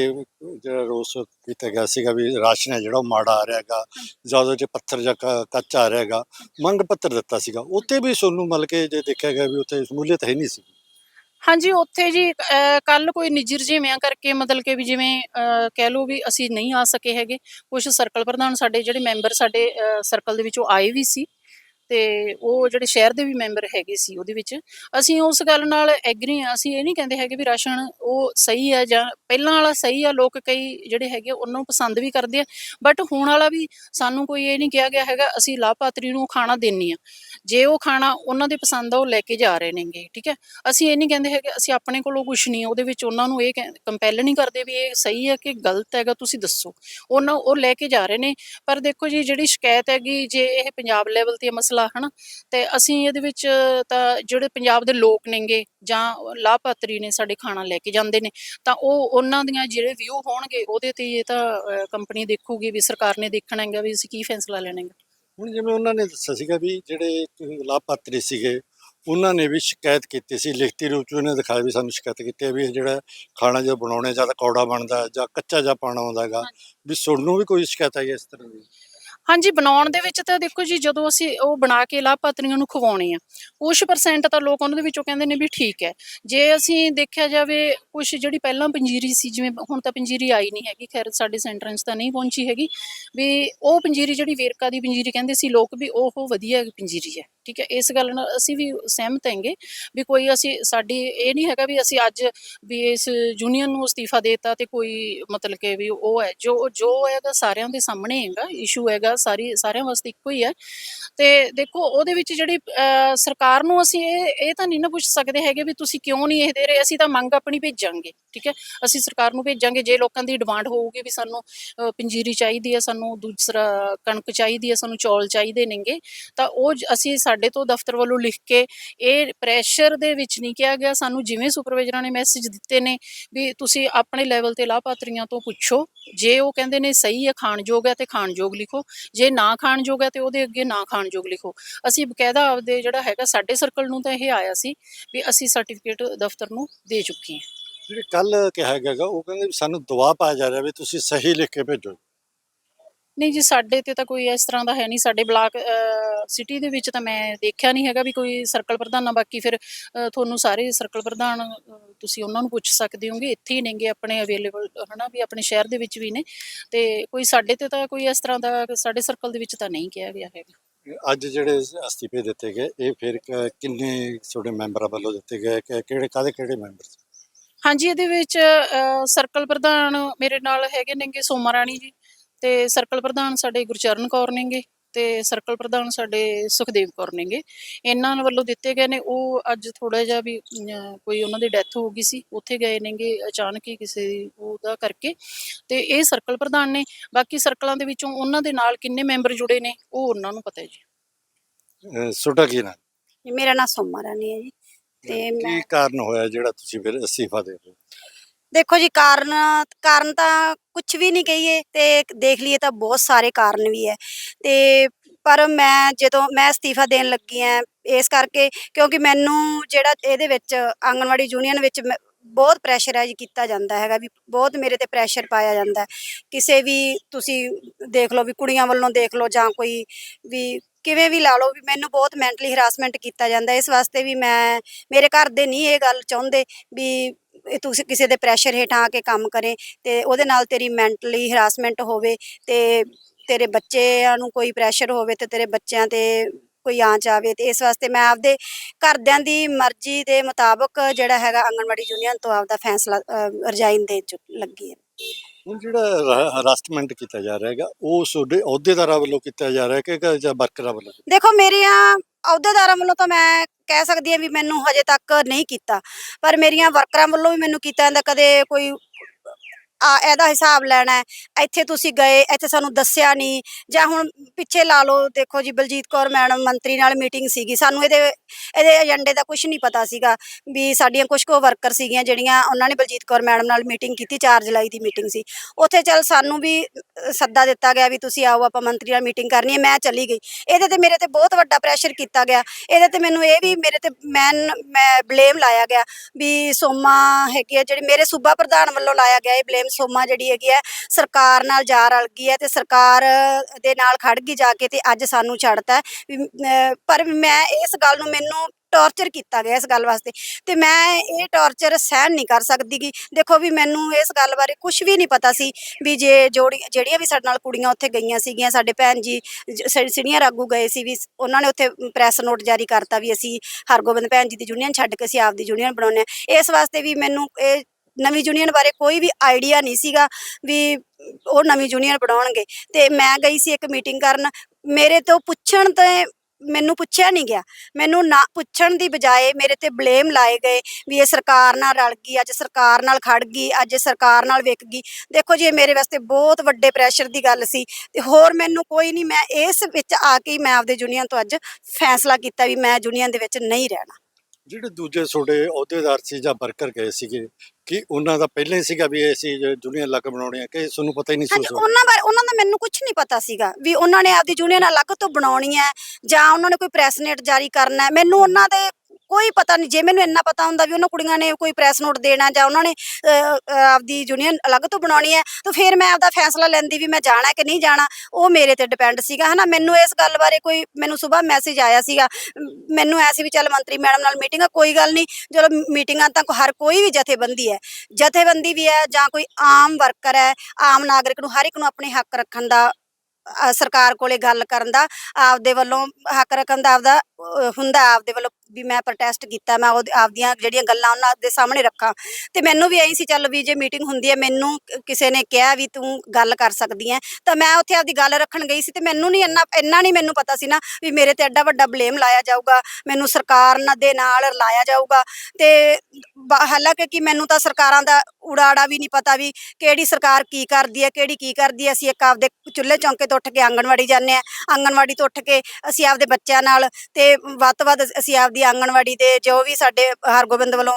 ਜਿਹੜਾ ਰੋਸ ਕੀਤਾ ਗਿਆ ਸੀਗਾ ਵੀ ਰਾਸ਼ਨ ਹੈ ਜਿਹੜਾ ਉਹ ਮਾੜਾ ਆ ਰਿਹਾ ਹੈਗਾ ਜੇ ਪੱਥਰ ਜਾਂ ਕੱਚ ਆ ਰਿਹਾ ਮੰਗ ਪੱਤਰ ਦਿੱਤਾ ਸੀਗਾ। ਉੱਤੇ ਵੀ ਸੋਨੂੰ ਮਤਲਬ ਕਿ ਜੇ ਦੇਖਿਆ ਗਿਆ ਵੀ ਉੱਥੇ ਸਮੂਲੀਅਤ ਹੈ ਨਹੀਂ ਸੀ। ਹਾਂਜੀ, ਉੱਥੇ ਜੀ ਕੱਲ ਕੋਈ ਨਿੱਜੀ ਰੁਝੇਵਿਆਂ ਕਰਕੇ ਮਤਲਬ ਕਿ ਵੀ ਜਿਵੇਂ ਕਹਿ ਲਓ ਵੀ ਅਸੀਂ ਨਹੀਂ ਆ ਸਕੇ ਹੈਗੇ ਕੁਝ ਸਰਕਲ ਪ੍ਰਧਾਨ ਸਾਡੇ ਜਿਹੜੇ ਮੈਂਬਰ ਸਾਡੇ ਸਰਕਲ ਦੇ ਵਿੱਚੋਂ ਆਏ ਵੀ ਸੀ। ਤੇ ਉਹ ਜਿਹੜੇ ਸ਼ਹਿਰ ਦੇ ਵੀ ਮੈਂਬਰ ਹੈਗੇ ਸੀ ਉਹਦੇ ਵਿੱਚ, ਅਸੀਂ ਉਸ ਗੱਲ ਨਾਲ ਐਗਰੀ ਆ ਅਸੀਂ ਇਹ ਨਹੀਂ ਕਹਿੰਦੇ ਹੈਗੇ ਵੀ ਰਾਸ਼ਨ ਉਹ ਸਹੀ ਹੈ ਜਾਂ ਪਹਿਲਾਂ ਵਾਲਾ ਸਹੀ ਆ, ਲੋਕ ਕਈ ਜਿਹੜੇ ਹੈਗੇ ਉਹਨਾਂ ਪਸੰਦ ਵੀ ਕਰਦੇ ਆ ਬਟ ਹੁਣ ਵਾਲਾ ਵੀ ਸਾਨੂੰ ਕੋਈ ਇਹ ਨਹੀਂ ਕਿਹਾ ਗਿਆ ਹੈਗਾ, ਅਸੀਂ ਲਾਭਪਾਤਰੀ ਨੂੰ ਖਾਣਾ ਦੇਣੀ ਆ ਜੇ ਉਹ ਖਾਣਾ ਉਹਨਾਂ ਦੇ ਪਸੰਦ ਆ, ਉਹ ਲੈ ਕੇ ਜਾ ਰਹੇ ਨੇਗੇ, ਠੀਕ ਹੈ? ਅਸੀਂ ਇਹ ਨਹੀਂ ਕਹਿੰਦੇ ਹੈਗੇ, ਅਸੀਂ ਆਪਣੇ ਕੋਲੋਂ ਕੁਝ ਨਹੀਂ, ਉਹਦੇ ਵਿੱਚ ਉਹਨਾਂ ਨੂੰ ਇਹ ਕੰਪੈਲ ਨਹੀਂ ਕਰਦੇ ਵੀ ਇਹ ਸਹੀ ਹੈ ਕਿ ਗਲਤ ਹੈਗਾ, ਤੁਸੀਂ ਦੱਸੋ। ਉਹਨਾਂ, ਉਹ ਲੈ ਕੇ ਜਾ ਰਹੇ ਨੇ, ਪਰ ਦੇਖੋ ਜੀ, ਜਿਹੜੀ ਸ਼ਿਕਾਇਤ ਹੈਗੀ, ਜੇ ਇਹ ਪੰਜਾਬ ਲੈਵਲ ਤੇ ਮਸਲਾ ਹਨਾ? ਤੇ ਅਸੀਂ ਇਹਦੇ ਵਿੱਚ ਤਾਂ ਜਿਹੜੇ ਪੰਜਾਬ ਦੇ ਲੋਕ ਨੇਗੇ ਜਾਂ ਲਾਭਪਾਤਰੀ ਨੇ ਸਾਡੇ ਖਾਣਾ ਲੈ ਕੇ ਜਾਂਦੇ ਨੇ ਤਾਂ ਉਹ ਉਹਨਾਂ ਦੀਆਂ ਜਿਹੜੇ ਵਿਊ ਹੋਣਗੇ ਉਹਦੇ ਤੇ ਇਹ ਤਾਂ ਕੰਪਨੀ ਦੇਖੂਗੀ ਵੀ ਸਰਕਾਰ ਨੇ ਦੇਖਣਾ ਹੈਗਾ ਵੀ ਅਸੀਂ ਕੀ ਫੈਸਲਾ ਲੈਣਾ ਹੈਗਾ। ਹੁਣ ਜਿਵੇਂ ਉਹਨਾਂ ਨੇ ਦੱਸਿਆ ਸੀਗਾ ਵੀ ਜਿਹੜੇ ਲਾਭਪਾਤਰੀ ਸੀਗੇ ਉਹਨਾਂ ਨੇ ਵੀ ਸ਼ਿਕਾਇਤ ਕੀਤੀ ਸੀ ਲਿਖਤੀ ਰੂਪ ਚ ਉਹਨੇ ਦਿਖਾਇਆ ਵੀ ਸਾਨੂੰ ਸ਼ਿਕਾਇਤ ਕੀਤੀ ਹੈ ਵੀ ਇਹ ਜਿਹੜਾ ਖਾਣਾ ਜਦੋਂ ਬਣਾਉਣੇ ਜਾਂ ਕੌੜਾ ਬਣਦਾ ਜਾਂ ਕੱਚਾ ਜਾਂ ਪਾਣਾ ਆਉਂਦਾ ਹੈਗਾ ਵੀ ਸੁਣ ਨੂੰ ਵੀ ਕੋਈ ਸ਼ਿਕਾਇਤ ਆਈ ਇਸ ਤਰ੍ਹਾਂ ਦੀ? ਹਾਂਜੀ, ਬਣਾਉਣ ਦੇ ਵਿੱਚ ਤਾਂ ਦੇਖੋ ਜੀ, ਜਦੋਂ ਅਸੀਂ ਉਹ ਬਣਾ ਕੇ ਲਾਭਪਾਤਰੀਆਂ ਨੂੰ ਖਵਾਉਣੇ ਆ ਕੁਝ ਪਰਸੈਂਟ ਤਾਂ ਲੋਕ ਉਹਨਾਂ ਦੇ ਵਿੱਚੋਂ ਕਹਿੰਦੇ ਨੇ ਵੀ ਠੀਕ ਹੈ। ਜੇ ਅਸੀਂ ਦੇਖਿਆ ਜਾਵੇ ਕੁਝ ਜਿਹੜੀ ਪਹਿਲਾਂ ਪੰਜੀਰੀ ਸੀ, ਜਿਵੇਂ ਹੁਣ ਤਾਂ ਪੰਜੀਰੀ ਆਈ ਨਹੀਂ ਹੈਗੀ, ਖੈਰ ਸਾਡੇ ਸੈਂਟਰਾਂ 'ਚ ਤਾਂ ਨਹੀਂ ਪਹੁੰਚੀ ਹੈਗੀ, ਵੀ ਉਹ ਪੰਜੀਰੀ ਜਿਹੜੀ ਵੇਰਕਾ ਦੀ ਪੰਜੀਰੀ ਕਹਿੰਦੇ ਸੀ, ਲੋਕ ਵੀ ਉਹ ਵਧੀਆ ਪੰਜੀਰੀ ਹੈ। ਠੀਕ ਹੈ, ਇਸ ਗੱਲ ਨਾਲ ਅਸੀਂ ਵੀ ਸਹਿਮਤ ਹੈਗੇ ਵੀ ਕੋਈ ਅਸੀਂ ਸਾਡੀ ਇਹ ਨਹੀਂ ਹੈਗਾ ਵੀ ਅਸੀਂ ਅੱਜ ਵੀ ਇਸ ਯੂਨੀਅਨ ਨੂੰ ਅਸਤੀਫਾ ਦੇਤਾ ਤੇ ਕੋਈ ਮਤਲਬ ਕਿ ਵੀ ਉਹ ਹੈ, ਜੋ ਜੋ ਹੈਗਾ ਸਾਰਿਆਂ ਦੇ ਸਾਹਮਣੇ ਹੈਗਾ ਇਸ਼ੂ ਹੈਗਾ, ਸਾਰੀ, ਸਾਰਿਆਂ ਵਾਸਤੇ ਇੱਕੋ ਹੀ ਹੈ। ਤੇ ਦੇਖੋ, ਉਹਦੇ ਵਿੱਚ ਜਿਹੜੀ ਸਰਕਾਰ ਨੂੰ ਅਸੀਂ ਇਹ ਇਹ ਤਾਂ ਨਹੀਂ ਨਾ ਪੁੱਛ ਸਕਦੇ ਹੈਗੇ ਵੀ ਤੁਸੀਂ ਕਿਉਂ ਨਹੀਂ ਇਹ ਦੇ ਰਹੇ, ਅਸੀਂ ਤਾਂ ਮੰਗ ਆਪਣੀ ਭੇਜਾਂਗੇ। ਠੀਕ ਹੈ? ਅਸੀਂ ਸਰਕਾਰ ਨੂੰ ਭੇਜਾਂਗੇ, ਜੇ ਲੋਕਾਂ ਦੀ ਡਿਮਾਂਡ ਹੋਊਗੀ ਵੀ ਸਾਨੂੰ ਪੰਜੀਰੀ ਚਾਹੀਦੀ ਹੈ, ਸਾਨੂੰ ਦੂਸਰਾ ਕਣਕ ਚਾਹੀਦੀ ਹੈ, ਸਾਨੂੰ ਚੌਲ ਚਾਹੀਦੇ ਨੇਗੇ, ਤਾਂ ਉਹ ਅਸੀਂ ਸਾਡੇ ਤੋਂ ਦਫ਼ਤਰ ਵੱਲੋਂ ਲਿਖ ਕੇ ਇਹ ਪ੍ਰੈਸ਼ਰ ਦੇ ਵਿੱਚ ਨਹੀਂ ਕਿਹਾ ਗਿਆ। ਸਾਨੂੰ ਜਿਵੇਂ ਸੁਪਰਵਾਈਜ਼ਰਾਂ ਨੇ ਮੈਸੇਜ ਦਿੱਤੇ ਨੇ ਵੀ ਤੁਸੀਂ ਆਪਣੇ ਲੈਵਲ ਤੇ ਲਾਭਪਾਤਰੀਆਂ ਤੋਂ ਪੁੱਛੋ, ਜੇ ਉਹ ਕਹਿੰਦੇ ਨੇ ਸਹੀ ਹੈ, ਖਾਣਯੋਗ ਹੈ ਤੇ ਖਾਣਯੋਗ ਲਿਖੋ। ਜੇ ਨਾ ਖਾਣਯੋਗ ਹੈ ਤੇ ਉਹਦੇ ਅੱਗੇ ਨਾ ਖਾਣਯੋਗ ਲਿਖੋ। ਅਸੀਂ ਬਕਾਇਦਾ ਆਪਦੇ ਜਿਹੜਾ ਹੈਗਾ, ਸਾਡੇ ਸਰਕਲ ਨੂੰ ਤਾਂ ਇਹ ਆਇਆ ਸੀ ਵੀ ਅਸੀਂ ਸਰਟੀਫਿਕੇਟ ਦਫ਼ਤਰ ਨੂੰ ਦੇ ਚੁੱਕੇ ਹਾਂ। ਜਿਹੜੇ ਕੱਲ ਕਿਹਾ ਗਿਆਗਾ ਉਹ ਕਹਿੰਦੇ ਵੀ ਸਾਨੂੰ ਦਵਾ ਪਾਇਆ ਜਾ ਰਿਹਾ ਵੀ ਤੁਸੀਂ ਸਹੀ ਲਿਖ ਕੇ ਭੇਜੋ। ਨਹੀਂ ਜੀ ਸਾਡੇ ਤੇ ਤਾਂ ਕੋਈ ਇਸ ਤਰ੍ਹਾਂ ਦਾ ਹੈ ਨਹੀਂ। ਸਾਡੇ ਬਲਾਕ ਸਿਟੀ ਦੇ ਵਿੱਚ ਤਾਂ ਮੈਂ ਦੇਖਿਆ ਨਹੀਂ ਹੈਗਾ ਵੀ ਕੋਈ ਸਰਕਲ ਪ੍ਰਧਾਨਾਂ ਬਾਕੀ ਫਿਰ ਤੁਹਾਨੂੰ ਸਾਰੇ ਸਰਕਲ ਪ੍ਰਧਾਨ ਤੁਸੀਂ ਉਹਨਾਂ ਨੂੰ ਪੁੱਛ ਸਕਦੇ ਹੋਗੇ। ਇੱਥੇ ਹੀ ਨੇਗੇ ਆਪਣੇ ਅਵੇਲੇਬਲ ਹਨਾ ਵੀ ਆਪਣੇ ਸ਼ਹਿਰ ਦੇ ਵਿੱਚ ਵੀ ਨੇ। ਤੇ ਕੋਈ ਸਾਡੇ ਤੇ ਤਾਂ ਕੋਈ ਇਸ ਤਰ੍ਹਾਂ ਦਾ ਸਾਡੇ ਸਰਕਲ ਦੇ ਵਿੱਚ ਤਾਂ ਨਹੀਂ ਕਿਹਾ ਗਿਆ ਹੈਗਾ। ਅੱਜ ਜਿਹੜੇ ਅਸਤੀਫੇ ਦਿੱਤੇ ਗਏ ਇਹ ਫਿਰ ਕਿੰਨੇ ਤੁਹਾਡੇ ਮੈਂਬਰਾਂ ਵੱਲੋਂ ਦਿੱਤੇ ਗਏ ਕਿਹੜੇ ਕਾਦੇ ਕਿਹੜੇ ਮੈਂਬਰ ਸੀ? ਹਾਂਜੀ ਇਹਦੇ ਵਿੱਚ ਸਰਕਲ ਪ੍ਰਧਾਨ ਮੇਰੇ ਨਾਲ ਹੈਗੇ ਨੇਗੇ ਸੋਮਾ ਰਾਣੀ ਜੀ ਤੇ ਸਰਕਲ ਪ੍ਰਧਾਨ ਸਾਡੇ ਗੁਰਚਰਨ ਕੌਰ ਨੇਗੇ ਤੇ ਸਰਕਲ ਪ੍ਰਧਾਨ ਸਾਡੇ ਸੁਖਦੇਵ ਕੌਰ ਨੇਗੇ। ਇਹਨਾਂ ਵੱਲੋਂ ਦਿੱਤੇ ਗਏ ਨੇ ਉਹ ਅੱਜ ਥੋੜਾ ਜਿਹਾ ਵੀ ਕੋਈ ਉਹਨਾਂ ਦੀ ਡੈਥ ਹੋ ਗਈ ਸੀ ਉੱਥੇ ਗਏ ਨੇਗੇ ਅਚਾਨਕ ਹੀ ਕਿਸੇ ਉਹਦਾ ਕਰਕੇ। ਤੇ ਇਹ ਸਰਕਲ ਪ੍ਰਧਾਨ ਨੇ ਬਾਕੀ ਸਰਕਲਾਂ ਦੇ ਵਿੱਚੋਂ ਉਹਨਾਂ ਦੇ ਨਾਲ ਕਿੰਨੇ ਮੈਂਬਰ ਜੁੜੇ ਨੇ ਉਹ ਉਹਨਾਂ ਨੂੰ ਪਤਾ ਹੈ ਜੀ। ਤੁਹਾਡਾ ਕੀ ਨਾਮ? ਮੇਰਾ ਨਾਮ ਸੋਮਾ ਰਾਣੀ ਹੈ ਜੀ। ਤੇ ਮੈਂ ਕੀ ਕਾਰਨ ਹੋਇਆ ਜਿਹੜਾ ਤੁਸੀਂ ਫਿਰ ਅਸਤੀਫਾ ਦੇ ਰਹੇ ਹੋ ਦੇਖੋ ਜੀ ਕਾਰਨ ਕਾਰਨ ਤਾਂ ਕੁਝ ਵੀ ਨਹੀਂ ਕਹੀਏ ਤੇ ਦੇਖ ਲਈਏ ਤਾਂ ਬਹੁਤ ਸਾਰੇ ਕਾਰਨ ਵੀ ਹੈ ਤੇ ਪਰ ਮੈਂ ਜਦੋਂ ਮੈਂ ਅਸਤੀਫਾ ਦੇਣ ਲੱਗੀ ਆ ਇਸ ਕਰਕੇ ਕਿਉਂਕਿ ਮੈਨੂੰ ਜਿਹੜਾ ਇਹਦੇ ਵਿੱਚ ਆਂਗਨਵਾੜੀ ਯੂਨੀਅਨ ਵਿੱਚ ਮੈਂ- ਬਹੁਤ ਪ੍ਰੈਸ਼ਰਾਈਜ਼ ਕੀਤਾ ਜਾਂਦਾ ਹੈਗਾ ਵੀ ਬਹੁਤ ਮੇਰੇ ਤੇ ਪ੍ਰੈਸ਼ਰ ਪਾਇਆ ਜਾਂਦਾ ਹੈ। ਕਿਸੇ ਵੀ ਤੁਸੀਂ ਦੇਖ ਲਓ ਵੀ ਕੁੜੀਆਂ ਵੱਲੋਂ ਦੇਖ ਲਓ ਜਾਂ ਕੋਈ ਵੀ ਕਿਵੇਂ ਵੀ ਲਾ ਲਓ ਵੀ ਮੈਨੂੰ ਬਹੁਤ ਮੈਂਟਲੀ ਹਰਾਸਮੈਂਟ ਕੀਤਾ ਜਾਂਦਾ, ਇਸ ਵਾਸਤੇ ਵੀ ਮੈਂ, ਮੇਰੇ ਘਰ ਦੇ ਨਹੀਂ ਇਹ ਗੱਲ ਚਾਹੁੰਦੇ ਵੀ ਇਹ ਤੁਸੀਂ ਕਿਸੇ ਦੇ ਪ੍ਰੈਸ਼ਰ ਹੇਠਾਂ ਆ ਕੇ ਕੰਮ ਕਰੇ ਤੇ ਉਹਦੇ ਨਾਲ ਤੇਰੀ ਮੈਂਟਲੀ ਹਰਾਸਮੈਂਟ ਹੋਵੇ ਤੇ ਤੇਰੇ ਬੱਚਿਆਂ ਨੂੰ ਕੋਈ ਪ੍ਰੈਸ਼ਰ ਹੋਵੇ ਤੇ ਤੇਰੇ ਬੱਚਿਆਂ ਤੇ ਕੋਈ ਆਂਚ ਆਵੇ ਤੇ ਇਸ ਵਾਸਤੇ ਮੈਂ ਆਪਦੇ ਘਰਦਿਆਂ ਦੀ ਮਰਜ਼ੀ ਦੇ ਮੁਤਾਬਕ ਜਿਹੜਾ ਹੈਗਾ ਅੰਗਨਵਾੜੀ ਯੂਨੀਅਨ ਤੋਂ ਆਪਦਾ ਫੈਸਲਾ ਰਜਾਈਨ ਦੇ ਲੱਗੀ ਹੈ। ਹੁਣ ਜਿਹੜਾ ਹਰਾਸਮੈਂਟ ਕੀਤਾ ਜਾ ਰਿਹਾ ਹੈਗਾ, ਉਹ ਤੁਹਾਡੇ ਅਹੁਦੇਦਾਰਾਂ ਵੱਲੋਂ ਕੀਤਾ ਜਾ ਰਿਹਾ ਕਿ ਕਿ ਜਾਂ ਵਰਕਰਾਂ ਵੱਲੋਂ ਦੇਖੋ, ਮੇਰੀਆਂ ਅਹੁਦੇਦਾਰਾਂ ਵੱਲੋਂ ਤਾਂ ਮੈਂ ਕਹਿ ਸਕਦੀ ਹਾਂ ਵੀ ਮੈਨੂੰ ਹਜੇ ਤੱਕ ਨਹੀਂ ਕੀਤਾ, ਪਰ ਮੇਰੀਆਂ ਵਰਕਰਾਂ ਵੱਲੋਂ ਵੀ ਮੈਨੂੰ ਕੀਤਾ ਜਾਂਦਾ, ਕਦੇ ਕੋਈ ਆ, ਇਹਦਾ ਹਿਸਾਬ ਲੈਣਾ ਹੈ। ਇੱਥੇ ਤੁਸੀਂ ਗਏ, ਇੱਥੇ ਸਾਨੂੰ ਦੱਸਿਆ ਨਹੀਂ। ਜਾਂ ਹੁਣ ਪਿੱਛੇ ਲਾ ਲਓ, ਦੇਖੋ ਜੀ, ਬਲਜੀਤ ਕੌਰ ਮੈਡਮ ਮੰਤਰੀ ਨਾਲ ਮੀਟਿੰਗ ਸੀਗੀ। ਸਾਨੂੰ ਇਹਦੇ ਇਹਦੇ ਏਜੰਡੇ ਦਾ ਕੁਝ ਨਹੀਂ ਪਤਾ ਸੀਗਾ ਵੀ ਸਾਡੀਆਂ ਕੁਝ ਕੋ ਵਰਕਰ ਸੀਗੀਆਂ ਜਿਹੜੀਆਂ ਉਹਨਾਂ ਨੇ ਬਲਜੀਤ ਕੌਰ ਮੈਡਮ ਨਾਲ ਮੀਟਿੰਗ ਕੀਤੀ 4 ਜੁਲਾਈ ਦੀ ਮੀਟਿੰਗ ਸੀ। ਉੱਥੇ ਚੱਲ ਸਾਨੂੰ ਵੀ ਸੱਦਾ ਦਿੱਤਾ ਗਿਆ ਵੀ ਤੁਸੀਂ ਆਓ, ਆਪਾਂ ਮੰਤਰੀ ਨਾਲ ਮੀਟਿੰਗ ਕਰਨੀ ਹੈ, ਮੈਂ ਚਲੀ ਗਈ। ਇਹਦੇ ਤੇ ਮੇਰੇ ਤੇ ਬਹੁਤ ਵੱਡਾ ਪ੍ਰੈਸ਼ਰ ਕੀਤਾ ਗਿਆ। ਇਹਦੇ ਤੇ ਮੈਨੂੰ ਇਹ ਵੀ, ਮੇਰੇ ਤੇ ਮੈਂ ਮੈਂ ਬਲੇਮ ਲਾਇਆ ਗਿਆ ਵੀ ਸੋਮਾ ਹੈਗੀ ਆ, ਜਿਹੜੀ ਮੇਰੇ ਸੂਬਾ ਪ੍ਰਧਾਨ ਵੱਲੋਂ ਲਾਇਆ ਗਿਆ ਇਹ ਬਲੇਮ ਸੋਮਾ ਜਿਹੜੀ ਹੈਗੀ ਹੈ ਸਰਕਾਰ ਨਾਲ ਜਾ ਰਲ ਗਈ ਹੈ ਤੇ ਸਰਕਾਰ ਦੇ ਨਾਲ ਖੜ ਗਈ ਜਾ ਕੇ ਤੇ ਅੱਜ ਸਾਨੂੰ ਛੱਡਤਾ ਹੈ। ਵੀ, ਪਰ ਮੈਂ ਇਸ ਗੱਲ ਨੂੰ ਮੈਨੂੰ ਟੌਰਚਰ ਕੀਤਾ ਗਿਆ ਇਸ ਗੱਲ ਵਾਸਤੇ ਤੇ ਮੈਂ ਇਹ ਟੌਰਚਰ ਸਹਿਣ ਨਹੀਂ ਕਰ ਸਕਦੀ ਗੀ ਦੇਖੋ ਵੀ ਮੈਨੂੰ ਇਸ ਗੱਲ ਬਾਰੇ ਕੁਝ ਵੀ ਨਹੀਂ ਪਤਾ ਸੀ ਵੀ ਜੇ ਜੋੜੀ ਜਿਹੜੀਆਂ ਵੀ ਸਾਡੇ ਨਾਲ ਕੁੜੀਆਂ ਉੱਥੇ ਗਈਆਂ ਸੀਗੀਆਂ ਸਾਡੇ ਭੈਣ ਜੀ ਸੀਨੀਅਰ ਆਗੂ ਗਏ ਸੀ ਵੀ ਉਹਨਾਂ ਨੇ ਉੱਥੇ ਪ੍ਰੈਸ ਨੋਟ ਜਾਰੀ ਕਰਤਾ ਵੀ ਅਸੀਂ ਹਰਗੋਬਿੰਦ ਭੈਣ ਜੀ ਦੀ ਯੂਨੀਅਨ ਛੱਡ ਕੇ ਅਸੀਂ ਆਪਦੀ ਯੂਨੀਅਨ ਬਣਾਉਂਦੇ ਹਾਂ। ਇਸ ਵਾਸਤੇ ਵੀ ਮੈਨੂੰ ਇਹ ਨਵੀਂ ਯੂਨੀਅਨ ਬਾਰੇ ਕੋਈ ਵੀ ਆਈਡੀਆ ਨਹੀਂ ਸੀਗਾ ਵੀ ਉਹ ਨਵੀਂ ਯੂਨੀਅਨ ਬਣਾਉਣਗੇ। ਤੇ ਮੈਂ ਗਈ ਸੀ ਇੱਕ ਮੀਟਿੰਗ ਕਰਨ। ਮੇਰੇ ਤੋਂ ਪੁੱਛਣ ਤੇ ਮੈਨੂੰ ਪੁੱਛਿਆ ਨਹੀਂ ਗਿਆ। ਮੈਨੂੰ ਨਾ ਪੁੱਛਣ ਦੀ ਬਜਾਏ ਮੇਰੇ ਤੇ ਬਲੇਮ ਲਾਏ ਗਏ ਵੀ ਇਹ ਸਰਕਾਰ ਨਾਲ ਰਲ ਗਈ, ਅੱਜ ਸਰਕਾਰ ਨਾਲ ਖੜ ਗਈ, ਅੱਜ ਸਰਕਾਰ ਨਾਲ ਵਿਕ ਗਈ। ਦੇਖੋ ਜੀ, ਇਹ ਮੇਰੇ ਵਾਸਤੇ ਬਹੁਤ ਵੱਡੇ ਪ੍ਰੈਸ਼ਰ ਦੀ ਗੱਲ ਸੀ। ਤੇ ਹੋਰ ਮੈਨੂੰ ਕੋਈ ਨਹੀਂ, ਮੈਂ ਇਸ ਵਿੱਚ ਆ ਕੇ ਮੈਂ ਆਪਦੇ ਯੂਨੀਅਨ ਤੋਂ ਅੱਜ ਫੈਸਲਾ ਕੀਤਾ ਵੀ ਮੈਂ ਯੂਨੀਅਨ ਦੇ ਵਿੱਚ ਨਹੀਂ ਰਹਿਣਾ। ਜਿਹੜੇ ਦੂਜੇ ਤੁਹਾਡੇ ਅਹੁਦੇਦਾਰ ਸੀ ਜਾਂ ਵਰਕਰ ਗਏ ਸੀਗੇ ਕਿ ਉਹਨਾਂ ਦਾ ਪਹਿਲਾਂ ਹੀ ਸੀਗਾ ਵੀ ਅਸੀਂ ਦੁਨੀਆ ਲੱਗ ਬਣਾਉਣੀ ਹੈ ਕਿ ਤੁਹਾਨੂੰ ਪਤਾ ਹੀ ਨਹੀਂ ਸੀ ਉਸ? ਉਹਨਾਂ ਬਾਰੇ ਉਹਨਾਂ ਦਾ ਮੈਨੂੰ ਕੁਝ ਨਹੀਂ ਪਤਾ ਸੀਗਾ ਵੀ ਉਹਨਾਂ ਨੇ ਆਪਦੀ ਯੂਨੀਅਨ ਅਲੱਗ ਤੋਂ ਬਣਾਉਣੀ ਹੈ ਜਾਂ ਉਹਨਾਂ ਨੇ ਕੋਈ ਪ੍ਰੈਸ ਨੇਟ ਜਾਰੀ ਕਰਨਾ ਹੈ ਮੈਨੂੰ ਉਹਨਾਂ ਦੇ ਕੋਈ ਪਤਾ ਨਹੀਂ, ਜੇ ਮੈਨੂੰ ਇੰਨਾ ਪਤਾ ਹੁੰਦਾ ਵੀ ਉਹਨਾਂ ਕੁੜੀਆਂ ਨੇ ਕੋਈ ਪ੍ਰੈਸ ਨੋਟ ਦੇਣਾ ਜਾਂ ਉਹਨਾਂ ਨੇ ਆਪਦੀ ਯੂਨੀਅਨ ਅਲੱਗ ਤੋਂ ਬਣਾਉਣੀ ਹੈ, ਤਾਂ ਫਿਰ ਮੈਂ ਆਪਦਾ ਫੈਸਲਾ ਲੈਂਦੀ ਵੀ ਮੈਂ ਜਾਣਾ ਕਿ ਨਹੀਂ ਜਾਣਾ, ਉਹ ਮੇਰੇ ਤੇ ਡਿਪੈਂਡ ਸੀਗਾ, ਹਨਾ? ਮੈਨੂੰ ਇਸ ਗੱਲ ਬਾਰੇ ਕੋਈ, ਮੈਨੂੰ ਸਵੇਰ ਮੈਸੇਜ ਆਇਆ ਸੀਗਾ ਮੈਨੂੰ ਐ ਵੀ ਚੱਲ ਮੰਤਰੀ ਮੈਡਮ ਨਾਲ ਮੀਟਿੰਗ ਆ, ਕੋਈ ਗੱਲ ਨਹੀਂ, ਚਲੋ ਮੀਟਿੰਗਾਂ ਤਾਂ ਹਰ ਕੋਈ ਵੀ ਜਥੇਬੰਦੀ ਹੈ, ਜਥੇਬੰਦੀ ਵੀ ਹੈ ਜਾਂ ਕੋਈ ਆਮ ਵਰਕਰ ਹੈ, ਆਮ ਨਾਗਰਿਕ ਨੂੰ ਹਰ ਇੱਕ ਨੂੰ ਆਪਣੇ ਹੱਕ ਰੱਖਣ ਦਾ ਸਰਕਾਰ ਕੋਲੇ ਗੱਲ ਕਰਨ ਦਾ, ਆਪਦੇ ਵੱਲੋਂ ਹੱਕ ਰੱਖਣ ਦਾ ਆਪਦਾ ਹੁੰਦਾ, ਆਪਦੇ ਵੱਲੋਂ ਵੀ ਮੈਂ ਪ੍ਰੋਟੈਸਟ ਕੀਤਾ, ਮੈਂ ਉਹ ਆਪਦੀਆਂ ਜਿਹੜੀਆਂ ਗੱਲਾਂ ਉਹਨਾਂ ਦੇ ਸਾਹਮਣੇ ਰੱਖਾਂ। ਤੇ ਮੈਨੂੰ ਵੀ ਐਂ ਸੀ, ਚੱਲ ਵੀ ਜੇ ਮੀਟਿੰਗ ਹੁੰਦੀ ਹੈ, ਮੈਨੂੰ ਕਿਸੇ ਨੇ ਕਿਹਾ ਵੀ ਤੂੰ ਗੱਲ ਕਰ ਸਕਦੀ ਹੈ, ਤਾਂ ਮੈਂ ਉੱਥੇ ਆਪਦੀ ਗੱਲ ਰੱਖਣ ਗਈ ਸੀ ਤੇ ਮੈਨੂੰ ਨਹੀਂ ਇੰਨਾ ਇੰਨਾ ਨਹੀਂ ਮੈਨੂੰ ਪਤਾ ਸੀ ਨਾ ਵੀ ਮੇਰੇ ਤੇ ਐਡਾ ਵੱਡਾ ਬਲੇਮ ਲਾਇਆ ਜਾਊਗਾ, ਮੈਨੂੰ ਸਰਕਾਰ ਨਾਲ ਦੇ ਨਾਲ ਲਾਇਆ ਜਾਊਗਾ। ਤੇ ਹਾਲਾਂਕਿ ਕਿ ਮੈਨੂੰ ਤਾਂ ਸਰਕਾਰਾਂ ਦਾ ਉਡਾੜਾ ਵੀ ਨਹੀਂ ਪਤਾ ਵੀ ਕਿਹੜੀ ਸਰਕਾਰ ਕੀ ਕਰਦੀ ਹੈ, ਕਿਹੜੀ ਕੀ ਕਰਦੀ ਹੈ। ਅਸੀਂ ਇੱਕ ਆਪਦੇ ਚੁੱਲ੍ਹੇ ਚੌਂਕੇ ਤੋਂ ਉੱਠ ਕੇ ਆਂਗਣਵਾੜੀ ਜਾਂਦੇ ਆ ਆਂਗਣਵਾੜੀ ਤੋਂ ਉੱਠ ਕੇ ਅਸੀਂ ਆਪਦੇ ਬੱਚਿਆਂ ਨਾਲ ਤੇ ਵੱਧ ਤੋਂ ਵੱਧ ਅਸੀਂ ਆਪਦੀ ਆਂਗਣਵਾੜੀ ਦੇ ਜੋ ਵੀ ਸਾਡੇ ਹਰਗੋਬਿੰਦ ਵੱਲੋਂ,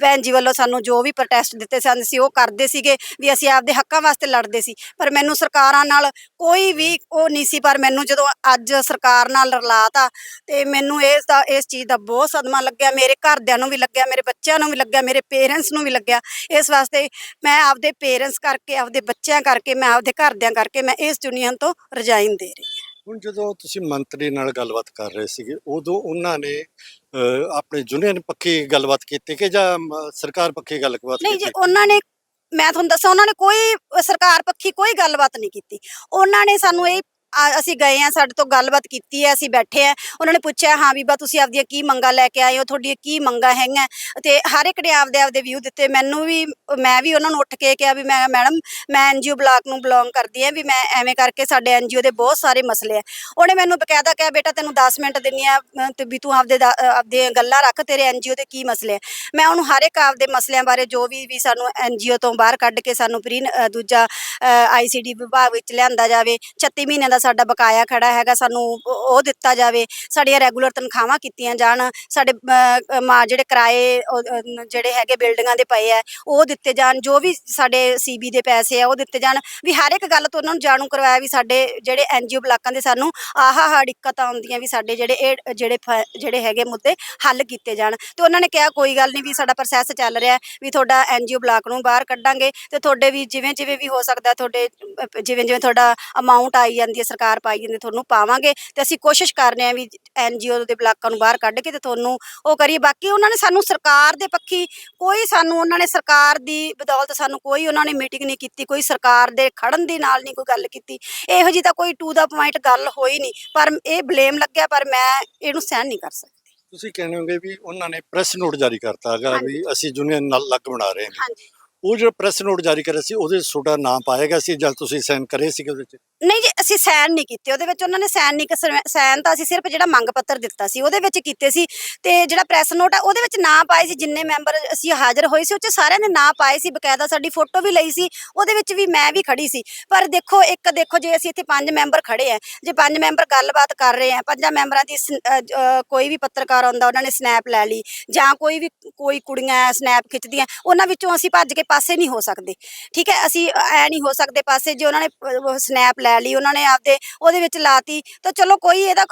ਭੈਣ ਜੀ ਵੱਲੋਂ ਸਾਨੂੰ ਜੋ ਵੀ ਪ੍ਰੋਟੈਸਟ ਦਿੱਤੇ ਸਨ, ਅਸੀਂ ਉਹ ਕਰਦੇ ਸੀਗੇ ਵੀ ਅਸੀਂ ਆਪਦੇ ਹੱਕਾਂ ਵਾਸਤੇ ਲੜਦੇ ਸੀ। ਪਰ ਮੈਨੂੰ ਸਰਕਾਰਾਂ ਨਾਲ ਕੋਈ ਵੀ ਉਹ ਨਹੀਂ ਸੀ, ਪਰ ਮੈਨੂੰ ਜਦੋਂ ਅੱਜ ਸਰਕਾਰ ਨਾਲ ਰਲਾਤਾ ਤੇ ਮੈਨੂੰ ਇਸ ਦਾ ਇਸ ਚੀਜ਼ ਦਾ ਬਹੁਤ ਸਦਮਾ ਲੱਗਿਆ, ਮੇਰੇ ਘਰਦਿਆਂ ਨੂੰ ਵੀ ਲੱਗਿਆ, ਮੇਰੇ ਬੱਚਿਆਂ ਨੂੰ ਵੀ ਲੱਗਿਆ, ਮੇਰੇ ਪੇਰੈਂਟਸ ਨੂੰ ਵੀ ਲੱਗਿਆ। ਇਸ ਵਾਸਤੇ ਮੈਂ ਆਪਦੇ ਪੇਰੈਂਟਸ ਕਰਕੇ, ਆਪਦੇ ਬੱਚਿਆਂ ਕਰਕੇ, ਮੈਂ ਆਪਦੇ ਘਰਦਿਆਂ ਕਰਕੇ ਮੈਂ ਇਸ ਯੂਨੀਅਨ ਤੋਂ ਰਿਜ਼ਾਈਨ ਦੇ ਰਹੀ ਹੁਣ ਜਦੋਂ ਤੁਸੀਂ ਮੰਤਰੀ ਨਾਲ ਗੱਲਬਾਤ ਕਰ ਰਹੇ ਸੀਗੇ ਉਦੋਂ ਉਹਨਾਂ ਨੇ ਅਹ, ਆਪਣੇ ਯੂਨੀਅਨ ਪੱਖੀ ਗੱਲਬਾਤ ਕੀਤੀ ਕਿ ਜਾਂ ਮ- ਸਰਕਾਰ ਪੱਖੀ ਗੱਲਬਾਤ ਨਹੀਂ ਜੀ ਕੀਤੀ? ਉਹਨਾਂ ਨੇ ਮੈਂ ਤੁਹਾਨੂੰ ਦੱਸਾਂ ਉਹਨਾਂ ਨੇ ਕੋਈ ਸਰਕਾਰ ਪੱਖੀ ਕੋਈ ਗੱਲਬਾਤ ਨਹੀਂ ਕੀਤੀ। ਉਹਨਾਂ ਨੇ ਸਾਨੂੰ ਇਹ ਅਸੀਂ ਗਏ ਆ, ਸਾਡੇ ਤੋਂ ਗੱਲਬਾਤ ਕੀਤੀ ਹੈ, ਅਸੀਂ ਬੈਠੇ ਆ। ਉਹਨਾਂ ਨੇ ਪੁੱਛਿਆ, ਹਾਂ ਬੀਬਾ, ਤੁਸੀਂ ਆਪਦੀਆਂ ਕੀ ਮੰਗਾਂ ਲੈ ਕੇ ਆਏ ਹੋ? ਤੁਹਾਡੀਆਂ ਕੀ ਮੰਗਾਂ ਹੈਗੀਆਂ? ਤੇ ਹਰ ਇੱਕ ਨੇ ਆਪਦੇ ਆਪਦੇ ਵਿਊ ਦਿੱਤੇ। ਮੈਨੂੰ ਵੀ, ਮੈਂ ਵੀ ਉਹਨਾਂ ਨੂੰ ਉੱਠ ਕੇ ਕਿਹਾ ਵੀ ਮੈਂ ਮੈਡਮ, ਮੈਂ ਐਨਜੀਓ ਬਲਾਕ ਨੂੰ ਬਿਲੋਂਗ ਕਰਦੀ ਹਾਂ, ਵੀ ਮੈਂ ਐਵੇਂ ਕਰਕੇ ਸਾਡੇ ਐਨਜੀਓ ਦੇ ਬਹੁਤ ਸਾਰੇ ਮਸਲੇ ਆ। ਉਹਨੇ ਮੈਨੂੰ ਬਕਾਇਦਾ ਕਿਹਾ, ਬੇਟਾ, ਤੈਨੂੰ 10 ਮਿੰਟ ਦਿੰਨੀ ਆ ਤੇ ਵੀ ਤੂੰ ਆਪਦੇ ਆਪਦੇ ਗੱਲਾਂ ਰੱਖ, ਤੇਰੇ ਐਨਜੀਓ ਦੇ ਕੀ ਮਸਲੇ ਆ? ਮੈਂ ਉਹਨੂੰ ਹਰ ਇੱਕ ਆਪਦੇ ਮਸਲਿਆਂ ਬਾਰੇ ਜੋ ਵੀ ਵੀ ਸਾਨੂੰ ਐਨਜੀਓ ਤੋਂ ਬਾਹਰ ਕੱਢ ਕੇ ਸਾਨੂੰ ਪ੍ਰੀ ਦੂਜਾ ਆਈਸੀਡੀ ਵਿਭਾਗ ਵਿੱਚ ਲਿਆਂਦਾ ਜਾਵੇ 36 ਮਹੀਨਿਆਂ ਦਾ ਸਾਡਾ ਬਕਾਇਆ ਖੜਾ ਹੈਗਾ ਸਾਨੂੰ ਉਹ ਦਿੱਤਾ ਜਾਵੇ ਸਾਡੀਆਂ ਰੈਗੂਲਰ ਤਨਖਾਹਾਂ ਕੀਤੀਆਂ ਜਾਣ ਸਾਡੇ ਅ, ਮਾ ਜਿਹੜੇ ਕਿਰਾਏ ਜਿਹੜੇ ਹੈਗੇ ਬਿਲਡਿੰਗਾਂ ਦੇ ਪਏ ਆ ਉਹ ਦਿੱਤੇ ਜਾਣ ਜੋ ਵੀ ਸਾਡੇ ਸੀਬੀ ਦੇ ਪੈਸੇ ਆ ਉਹ ਦਿੱਤੇ ਜਾਣ। ਵੀ ਹਰ ਇੱਕ ਗੱਲ ਤੋਂ ਉਹਨਾਂ ਨੂੰ ਜਾਣੂ ਕਰਵਾਇਆ ਵੀ ਸਾਡੇ ਜਿਹੜੇ ਐਨਜੀਓ ਬਲਾਕਾਂ ਦੇ ਸਾਨੂੰ ਆਹ ਆਹ ਦਿੱਕਤਾਂ ਆਉਂਦੀਆਂ ਵੀ ਸਾਡੇ ਜਿਹੜੇ ਇਹ ਜਿਹੜੇ ਫ- ਜਿਹੜੇ ਹੈਗੇ ਮੁੱਦੇ ਹੱਲ ਕੀਤੇ ਜਾਣ। ਤੇ ਉਹਨਾਂ ਨੇ ਕਿਹਾ ਕੋਈ ਗੱਲ ਨਹੀਂ ਵੀ ਸਾਡਾ ਪ੍ਰੋਸੈਸ ਚੱਲ ਰਿਹਾ ਵੀ ਤੁਹਾਡਾ ਐਨਜੀਓ ਬਲਾਕ ਨੂੰ ਬਾਹਰ ਕੱਢਾਂਗੇ ਤੇ ਤੁਹਾਡੇ ਵੀ ਜਿਵੇਂ ਜਿਵੇਂ ਵੀ ਹੋ ਸਕਦਾ ਤੁਹਾਡੇ ਜਿਵੇਂ ਜਿਵੇਂ ਤੁਹਾਡਾ ਅਮਾਉਂਟ ਆਈ ਜਾਂਦੀ ਹੈ ਸਰਕਾਰ ਪਾਈ ਜਾਂਦੀ ਹੈ, ਤੁਹਾਨੂੰ ਪਾਵਾਂਗੇ ਤੇ ਅਸੀਂ ਕੋਸ਼ਿਸ਼ ਕਰ ਰਹੇ ਹਾਂ ਵੀ ਐਨਜੀਓ ਦੇ ਬਲਾਕਾਂ ਨੂੰ ਬਾਹਰ ਕੱਢ ਕੇ ਤੇ ਤੁਹਾਨੂੰ ਉਹ ਕਰੀਏ। ਬਾਕੀ ਉਹਨਾਂ ਨੇ ਸਾਨੂੰ ਸਰਕਾਰ ਦੇ ਪੱਖੀ ਕੋਈ ਸਾਨੂੰ ਉਹਨਾਂ ਨੇ ਸਰਕਾਰ ਦੀ ਬਦੌਲਤ ਸਾਨੂੰ ਕੋਈ ਉਹਨਾਂ ਨੇ ਮੀਟਿੰਗ ਨਹੀਂ ਕੀਤੀ ਕੋਈ ਸਰਕਾਰ ਦੇ ਖੜਨ ਦੇ ਨਾਲ ਨਹੀਂ ਕੋਈ ਗੱਲ ਕੀਤੀ। ਇਹੋ ਜੀ ਤਾਂ ਕੋਈ ਟੂ ਦਾ ਪੁਆਇੰਟ ਗੱਲ ਹੋਈ ਨਹੀਂ ਪਰ ਇਹ ਬਲੇਮ ਲੱਗਿਆ ਪਰ ਮੈਂ ਇਹਨੂੰ ਸਹਿਣ ਨਹੀਂ ਕਰ ਸਕਦੀ। ਤੁਸੀਂ ਕਹਿੰਦੇ ਹੋਗੇ ਵੀ ਉਹਨਾਂ ਨੇ ਪ੍ਰੈਸ ਨੋਟ ਜਾਰੀ ਕਰਤਾ ਹੈਗਾ ਵੀ ਅਸੀਂ ਯੂਨੀਅਨ ਨਾਲ ਲੱਗ ਬਣਾ ਰਹੇ ਹਾਂ। ਉਹ ਜਿਹੜਾ ਪ੍ਰੈਸ ਨੋਟ ਜਾਰੀ ਕਰਿਆ ਸੀ ਉਹਦੇ ਤੁਹਾਡਾ ਨਾਮ ਪਾਏਗਾ ਸੀ ਜਦ ਤੁਸੀਂ ਸਾਈਨ ਕਰੇ ਸੀਗੇ ਉਹਦੇ 'ਚ? ਨਹੀਂ ਜੀ, ਅਸੀਂ ਸਾਈਨ ਨਹੀਂ ਕੀਤੇ। ਉਹਦੇ ਵਿੱਚ ਉਹਨਾਂ ਨੇ ਸਾਈਨ ਨਹੀਂ ਸਾਈਨ ਤਾਂ ਅਸੀਂ ਸਿਰਫ ਜਿਹੜਾ ਮੰਗ ਪੱਤਰ ਦਿੱਤਾ ਸੀ, ਉਹਦੇ ਵਿੱਚ ਕੀਤੇ ਸੀ। ਤੇ ਜਿਹੜਾ ਪ੍ਰੈਸ ਨੋਟ ਆ, ਉਹਦੇ ਵਿੱਚ ਨਾਂ ਪਾਏ ਸੀ ਜਿੰਨੇ ਮੈਂਬਰ ਅਸੀਂ ਹਾਜ਼ਰ ਹੋਏ ਸੀ, ਉਹ 'ਚ ਸਾਰਿਆਂ ਦੇ ਨਾਂ ਪਾਏ ਸੀ, ਬਕਾਇਦਾ ਸਾਡੀ ਫੋਟੋ ਵੀ ਲਈ ਸੀ, ਉਹਦੇ ਵਿੱਚ ਵੀ ਮੈਂ ਵੀ ਖੜੀ ਸੀ। ਪਰ ਦੇਖੋ, ਇੱਕ ਦੇਖੋ, ਜੇ ਅਸੀਂ ਇੱਥੇ ਪੰਜ ਮੈਂਬਰ ਖੜੇ ਆ, ਜੇ ਪੰਜ ਮੈਂਬਰ ਗੱਲਬਾਤ ਕਰ ਰਹੇ ਆ, ਪੰਜਾਂ ਮੈਂਬਰਾਂ ਦੀ ਸ- ਕੋਈ ਵੀ ਪੱਤਰਕਾਰ ਆਉਂਦਾ, ਉਹਨਾਂ ਨੇ ਸਨੈਪ ਲੈ ਲਈ, ਜਾਂ ਕੋਈ ਵੀ, ਕੋਈ ਕੁੜੀਆਂ ਸਨੈਪ ਖਿੱਚਦੀਆਂ, ਉਹਨਾਂ ਵਿੱਚੋਂ ਅਸੀਂ ਭੱਜ ਕੇ ਪਾਸੇ ਨਹੀਂ ਹੋ ਸਕਦੇ। ਠੀਕ ਹੈ, ਅਸੀਂ ਐ ਨਹੀਂ ਹੋ ਸਕਦੇ ਪਾਸੇ, ਜੇ ਉਹਨਾਂ ਨੇ ਸਨੈਪ ਲੈ ਲਈ ਉਹਨਾਂ ਨੇ ਆਪਦੇ ਉਹਦੇ ਵਿੱਚ ਲਾਤੀ। ਤਾਂ ਚਲੋ ਕੋਈ ਇਹਦਾ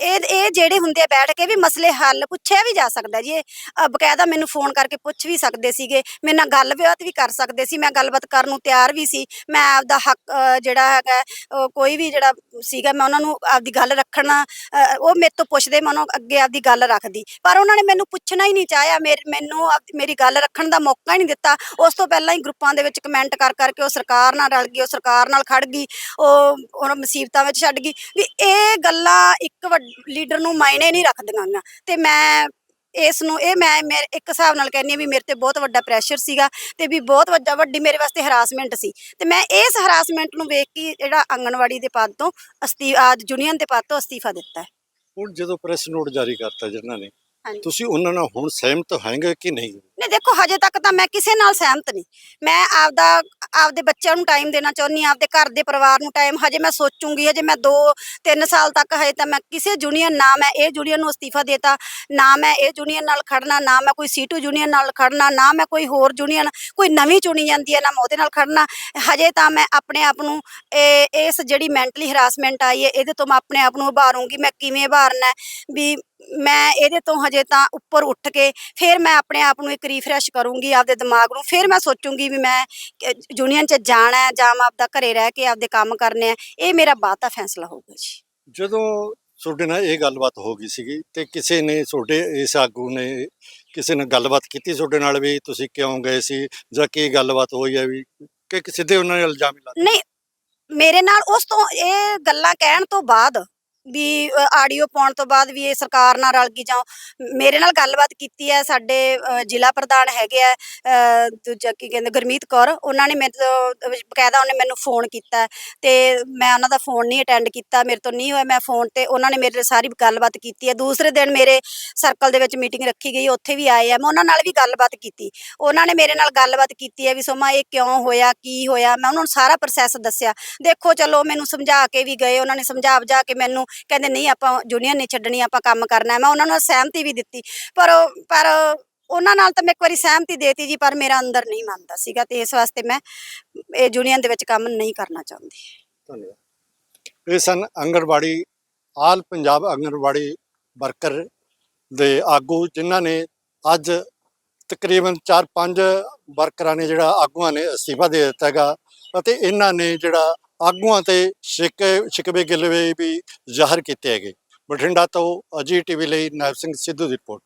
ਇਹ ਇਹ ਜਿਹੜੇ ਹੁੰਦੇ ਆ ਬੈਠ ਕੇ ਵੀ ਮਸਲੇ ਹੱਲ ਪੁੱਛਿਆ ਵੀ ਜਾ ਸਕਦਾ ਜੀ। ਇਹ ਅ, ਬਕਾਇਦਾ ਮੈਨੂੰ ਫੋਨ ਕਰਕੇ ਪੁੱਛ ਵੀ ਸਕਦੇ ਸੀਗੇ। ਮੇਰੇ ਨਾਲ ਗੱਲਬਾਤ ਵੀ ਕਰ ਸਕਦੇ ਸੀ। ਮੈਂ ਗੱਲਬਾਤ ਕਰਨ ਨੂੰ ਤਿਆਰ ਵੀ ਸੀ। ਮੈਂ ਆਪਦਾ ਹੱਕ ਅ, ਜਿਹੜਾ ਹੈਗਾ ਅ, ਕੋਈ ਵੀ ਜਿਹੜਾ ਸੀਗਾ ਮੈਂ ਉਹਨਾਂ ਨੂੰ ਆਪਦੀ ਗੱਲ ਰੱਖਣਾ ਅ, ਉਹ ਮੇਰੇ ਤੋਂ ਪੁੱਛਦੇ ਮੈਂ ਉਹਨਾਂ ਅੱਗੇ ਆਪਦੀ ਗੱਲ ਰੱਖਦੀ। ਪਰ ਉਹਨਾਂ ਨੇ ਮੈਨੂੰ ਪੁੱਛਣਾ ਹੀ ਨਹੀਂ ਚਾਹਿਆ। ਮੇਰੇ ਮੈਨੂੰ ਆਪ- ਮੇਰੀ ਗੱਲ ਰੱਖਣ ਦਾ ਮੌਕਾ ਹੀ ਨਹੀਂ ਦਿੱਤਾ। ਉਸ ਤੋਂ ਪਹਿਲਾਂ ਹੀ ਗਰੁੱਪਾਂ ਦੇ ਵਿੱਚ ਕਮੈਂਟ ਕਰ ਕਰਕੇ ਉਹ ਸਰਕਾਰ ਨਾਲ ਰਲ ਗਈ ਉਹ ਸਰਕਾਰ ਨਾਲ ਖੜ ਗਈ। ਉਹ ਉਹਨਾਂ ਮੁਸੀਬਤਾਂ ਵਿੱਚ ਛੱਡ ਗਈ। ਵੀ ਇਹ ਗੱਲਾਂ ਇੱਕ ਲੀਡਰ ਨੂੰ ਮਾਇਨੇ ਨਹੀਂ ਰੱਖਦੀਆਂ ਗੀਆਂ ਤੇ ਮੈਂ ਇਸ ਨੂੰ ਇਹ ਮੈਂ ਮੇਰੇ ਇੱਕ ਹਿਸਾਬ ਨਾਲ ਕਹਿੰਦੀ ਹਾਂ ਵੀ ਮੇਰੇ ਤੇ ਬਹੁਤ ਵੱਡਾ ਪ੍ਰੈਸ਼ਰ ਸੀਗਾ ਤੇ ਵੀ ਬਹੁਤ ਵੱਡਾ ਵੱਡੀ ਮੇਰੇ ਵਾਸਤੇ ਹਰਾਸਮੈਂਟ ਸੀ। ਤੇ ਮੈਂ ਇਸ ਹਰਾਸਮੈਂਟ ਨੂੰ ਵੇਖ ਕੇ ਜਿਹੜਾ ਆਂਗਣਵਾੜੀ ਦੇ ਪਦ ਤੋਂ ਅਸਤੀ ਆਜ ਯੂਨੀਅਨ ਦੇ ਪਦ ਤੋਂ ਅਸਤੀਫਾ ਦਿੱਤਾ ਹੈ। ਹੁਣ ਜਦੋਂ ਪ੍ਰੈਸ ਨੋਟ ਜਾਰੀ ਕਰਤਾ ਜਿਹਨਾਂ ਨੇ। ਤੁਸੀਂ ਉਹਨਾਂ ਨਾਲ ਹੁਣ ਸਹਿਮਤ ਹੋਏਗੇ ਕਿ ਨਹੀਂ? ਨਹੀਂ ਦੇਖੋ ਹਜੇ ਤੱਕ ਤਾਂ ਮੈਂ ਕਿਸੇ ਨਾਲ ਸਹਿਮਤ ਨਹੀਂ। ਮੈਂ ਆਪਦਾ ਆਪਦੇ ਬੱਚਿਆਂ ਨੂੰ ਟਾਈਮ ਦੇਣਾ ਚਾਹੁੰਦੀ ਹਾਂ, ਆਪਦੇ ਘਰ ਦੇ ਪਰਿਵਾਰ ਨੂੰ ਟਾਈਮ ਹਜੇ ਮੈਂ ਸੋਚੂੰਗੀ, ਹਜੇ ਮੈਂ 2 3 ਸਾਲ ਤੱਕ ਹਜੇ ਤਾਂ ਮੈਂ ਕਿਸੇ ਯੂਨੀਅਨ ਨਾ ਮੈਂ ਇਹ ਯੂਨੀਅਨ ਨੂੰ ਅਸਤੀਫਾ ਦੇਤਾ, ਨਾ ਮੈਂ ਇਹ ਯੂਨੀਅਨ ਨਾਲ ਖੜਨਾ, ਨਾ ਮੈਂ ਕੋਈ ਸੀਟੂ ਯੂਨੀਅਨ ਨਾਲ ਖੜਨਾ, ਨਾ ਮੈਂ ਕੋਈ ਹੋਰ ਯੂਨੀਅਨ ਕੋਈ ਨਵੀਂ ਚੁਣੀ ਜਾਂਦੀ ਹੈ, ਨਾ ਮੈਂ ਉਹਦੇ ਨਾਲ ਖੜਨਾ। ਹਜੇ ਤਾਂ ਮੈਂ ਆਪਣੇ ਆਪ ਨੂੰ ਇਹ- ਇਸ ਜਿਹੜੀ ਮੈਂਟਲੀ ਹਰਾਸਮੈਂਟ ਆਈ ਹੈ, ਇਹਦੇ ਤੋਂ ਮੈਂ ਆਪਣੇ ਆਪ ਨੂੰ ਉਭਾਰੂੰਗੀ, ਮੈਂ ਕਿਵੇਂ ਉਭਾਰਨਾ ਵੀ ਮੈਂ ਇਹਦੇ ਤੋਂ ਹਜੇ ਤਾਂ ਉੱਪਰ ਉੱਠ ਕੇ ਫਿਰ ਮੈਂ ਆਪਣੇ ਆਪ ਨੂੰ ਇੱਕ ਰੀਫਰੈਸ਼ ਕਰੂੰਗੀ ਆਪਦੇ ਦਿਮਾਗ ਨੂੰ ਫਿਰ ਮੈਂ ਸੋਚੂੰਗੀ ਵੀ ਮੈਂ ਯੂਨੀਅਨ 'ਚ ਜਾਣਾ ਹੈ ਜਾਂ ਮੈਂ ਆਪਦਾ ਘਰੇ ਰਹਿ ਕੇ ਆਪਦੇ ਕੰਮ ਕਰਨੇ ਆ ਇਹ ਮੇਰਾ ਬਾਅਦ ਦਾ ਫੈਸਲਾ ਹੋਊਗਾ ਜੀ ਜਦੋਂ ਤੁਹਾਡੇ ਨਾਲ ਇਹ ਗੱਲਬਾਤ ਹੋ ਗਈ ਸੀਗੀ ਤੇ ਕਿਸੇ ਨੇ ਤੁਹਾਡੇ ਇਸ ਆਗੂ ਨੇ ਕਿਸੇ ਨੇ ਗੱਲਬਾਤ ਕੀਤੀ ਤੁਹਾਡੇ ਨਾਲ ਵੀ ਤੁਸੀਂ ਕਿਉਂ ਗਏ ਸੀ ਜਾਂ ਕੀ ਗੱਲਬਾਤ ਹੋਈ ਹੈ ਵੀ ਕਿ ਸਿੱਧੇ ਉਹਨਾਂ ਨੇ ਇਲਜ਼ਾਮ ਲਾ? ਨਹੀਂ ਮੇਰੇ ਨਾਲ ਉਸ ਤੋਂ ਇਹ ਗੱਲਾਂ ਕਹਿਣ ਤੋਂ ਬਾਅਦ ਵੀ ਆਡੀਓ ਪਾਉਣ ਤੋਂ ਬਾਅਦ ਵੀ ਇਹ ਸਰਕਾਰ ਨਾਲ ਰਲ ਗਈ ਜਾਂ ਮੇਰੇ ਨਾਲ ਗੱਲਬਾਤ ਕੀਤੀ ਹੈ, ਸਾਡੇ ਜ਼ਿਲ੍ਹਾ ਪ੍ਰਧਾਨ ਹੈਗੇ ਆ ਦੂਜਾ ਕੀ ਕਹਿੰਦੇ, ਗੁਰਮੀਤ ਕੌਰ, ਉਹਨਾਂ ਨੇ ਮੇਰੇ ਤੋਂ, ਬਕਾਇਦਾ ਉਹਨੇ ਮੈਨੂੰ ਫੋਨ ਕੀਤਾ ਤੇ ਮੈਂ ਉਹਨਾਂ ਦਾ ਫੋਨ ਨਹੀਂ ਅਟੈਂਡ ਕੀਤਾ, ਮੇਰੇ ਤੋਂ ਨਹੀਂ ਹੋਇਆ ਮੈਂ ਫੋਨ ਤੇ, ਉਹਨਾਂ ਨੇ ਮੇਰੇ ਨਾਲ ਸਾਰੀ ਗੱਲਬਾਤ ਕੀਤੀ ਹੈ, ਦੂਸਰੇ ਦਿਨ ਮੇਰੇ ਸਰਕਲ ਦੇ ਵਿੱਚ ਮੀਟਿੰਗ ਰੱਖੀ ਗਈ, ਉੱਥੇ ਵੀ ਆਏ ਆ, ਮੈਂ ਉਹਨਾਂ ਨਾਲ ਵੀ ਗੱਲਬਾਤ ਕੀਤੀ, ਉਹਨਾਂ ਨੇ ਮੇਰੇ ਨਾਲ ਗੱਲਬਾਤ ਕੀਤੀ ਹੈ ਵੀ ਸੋਮਾ ਇਹ ਕਿਉਂ ਹੋਇਆ, ਕੀ ਹੋਇਆ, ਮੈਂ ਉਹਨਾਂ ਨੂੰ ਸਾਰਾ ਪ੍ਰੋਸੈਸ ਦੱਸਿਆ, ਦੇਖੋ ਚਲੋ ਮੈਨੂੰ ਸਮਝਾ ਕੇ ਵੀ ਗਏ, ਉਹਨਾਂ ਨੇ ਸਮਝਾ ਬਜਾ ਕੇ ਮੈਨੂੰ ਕਹਿੰਦੇ ਨਹੀਂ ਆਪਾਂ ਯੂਨੀਅਨ ਨਹੀਂ ਛੱਡਣੀ, ਆਪਾਂ ਕੰਮ ਕਰਨਾ ਮੈਂ ਉਹਨਾਂ ਨੂੰ ਸਹਿਮਤੀ ਵੀ ਦਿੱਤੀ। ਪਰ ਪਰ ਉਹਨਾਂ ਨਾਲ ਤਾਂ ਮੈਂ ਇੱਕ ਵਾਰੀ ਸਹਿਮਤੀ ਦੇਤੀ ਜੀ, ਪਰ ਮੇਰਾ ਅੰਦਰ ਨਹੀਂ ਮੰਨਦਾ ਸੀਗਾ ਤੇ ਇਸ ਵਾਸਤੇ ਮੈਂ ਇਹ ਯੂਨੀਅਨ ਦੇ ਵਿੱਚ ਕੰਮ ਨਹੀਂ ਕਰਨਾ ਚਾਹੁੰਦੀ। ਧੰਨਵਾਦ। ਇਹ ਸਨ ਆਂਗਣਵਾੜੀ, ਆਲ ਪੰਜਾਬ ਆਂਗਣਵਾੜੀ ਵਰਕਰ ਦੇ ਆਗੂ, ਜਿਨ੍ਹਾਂ ਨੇ ਅੱਜ ਤਕਰੀਬਨ 4-5 ਵਰਕਰਾਂ ਨੇ ਜਿਹੜਾ ਆਗੂਆਂ ਨੇ ਅਸਤੀਫਾ ਦੇ ਦਿੱਤਾ ਅਤੇ ਇਹਨਾਂ ਨੇ ਜਿਹੜਾ ਆਗੂਆਂ ਤੇ ਸ਼ਿਕ, ਸ਼ਿਕਵੇ ਗਿਲਵੇ ਵੀ ਜ਼ਾਹਰ ਕੀਤੇ ਹੈਗੇ। ਬਠਿੰਡਾ ਤੋਂ ਅਜੀ ਟੀਵੀ ਲਈ ਨਾਇਬ ਸਿੰਘ ਸਿੱਧੂ ਦੀ ਰਿਪੋਰਟ।